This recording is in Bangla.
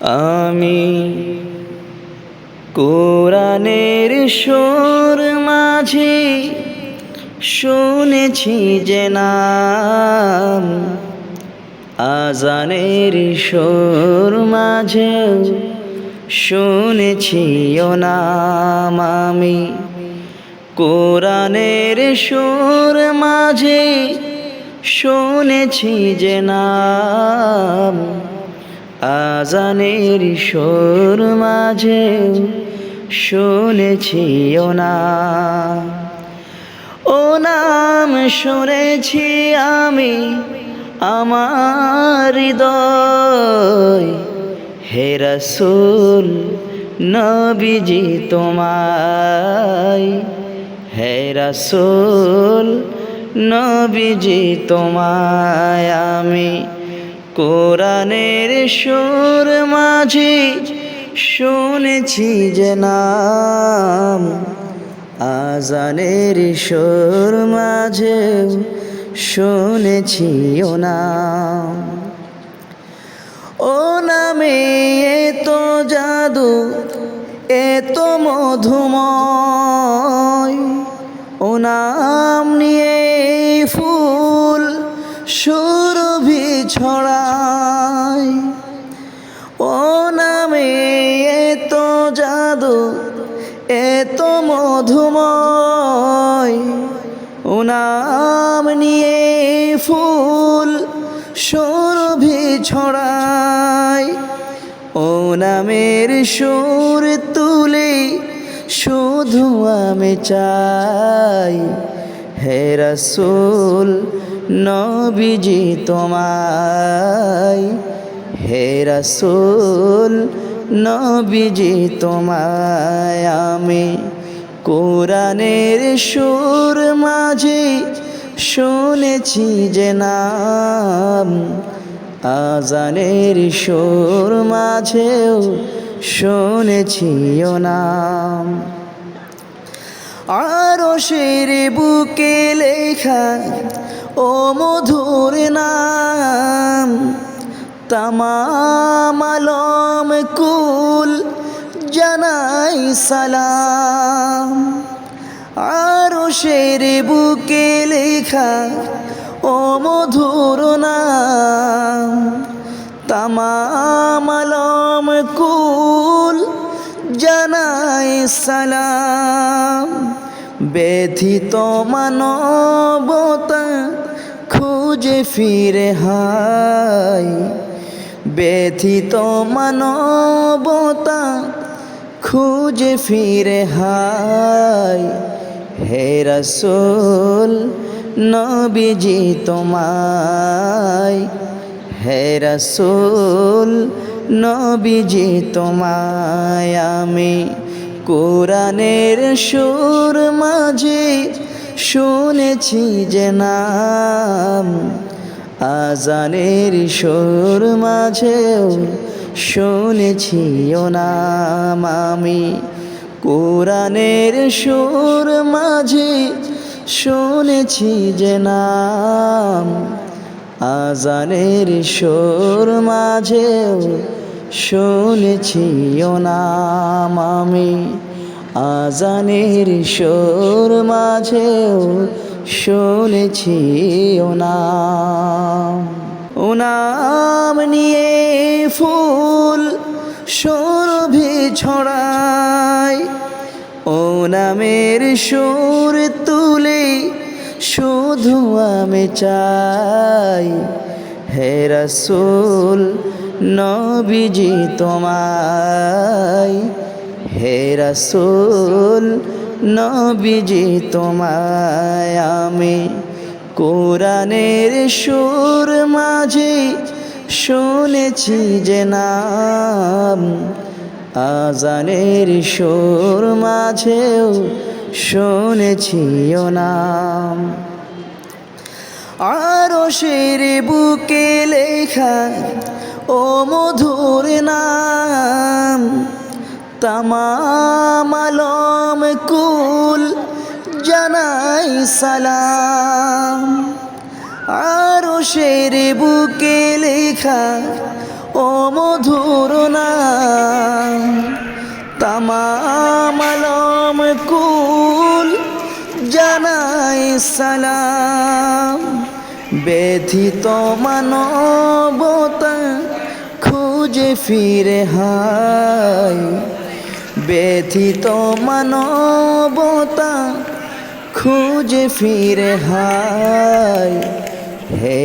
আমি কোরআনের সুর মাঝে শুনেছি যে নাম আজানের সুর মাঝে শুনেছি ও নাম আমি কোরআনের সুর মাঝে শুনেছি যে নাম আজানের সুর মাঝে শুনেছি ও না। ও নাম শুনেছি আমি আমার হৃদয়। হে রসুল, নবীজি তোমায়। হে রসুল, নবীজি তোমায় আমি কোরআনের সুর মাঝে শুনেছি যে নাম, আজানের সুর মাঝে শুনেছি ও নাম। ও নামে এত জাদু, এত মধুময়। ও নাম নিয়ে ফুল সুরভি ছড়ায় জাদু এত মধুময়। ও নাম নিয়ে ফুল সুরভি ছড়ায়। ও নামের সুর তুলে শুধু আমি চাই। হে রসুল, নবীজি তোমায়। হে রসুল নবীজি তোমায় আমি কোরআনের সুর মাঝে শুনেছি যে নাম। আজানের সুর মাঝেও শুনেছি ও নাম। আরও শের বুকে লেখা ও মধুর নাম। তামাম আলম কুল জানাই সালাম। আরও শের বুকে লেখা ও মধুর নাম। তামাম আলম কুল জানাই সালাম। ব্যথিত মানবতা খুঁজে ফিরে হাই ব্যথিত মানবতা খুঁজে ফিরে হাই হে রসুল, নবীজি তোমায়। হে রসুল, নবীজি তোমায়। আমি কোরআনের সুর মাঝে শুনেছি যে নাম আজানের সুর মাঝেও শুনেছি নাম আমি। কোরআনের সুর মাঝে শুনেছি যে নাম। আজানের সুর মাঝেও শুনেছি নাম আমি। আজানের সুর মাঝেও শুনেছি ও নাম। ও নাম নিয়ে ফুল সুরভি ছড়ায়। ও নামের সুর তুলে শুধু আমি চাই। হে রসুল, নবীজি তোমায়। হে রসুল নবীজি তোমায় আমি কোরআনের সুর মাঝে শুনেছি যে নাম। আজানের সুর মাঝেও শুনেছি ও নাম। আরও শের বুকে লেখা ও মধুর নাম। তামাম আলম কুল জানাই সালাম। আরও শের বুকে লেখা ও মধুর না ইমাম আলম কুল জানাই সালাম। ব্যথিত মানবতা খুঁজে ফিরে হায়। ব্যথিত মানবতা খুঁজে ফিরে হায়। হে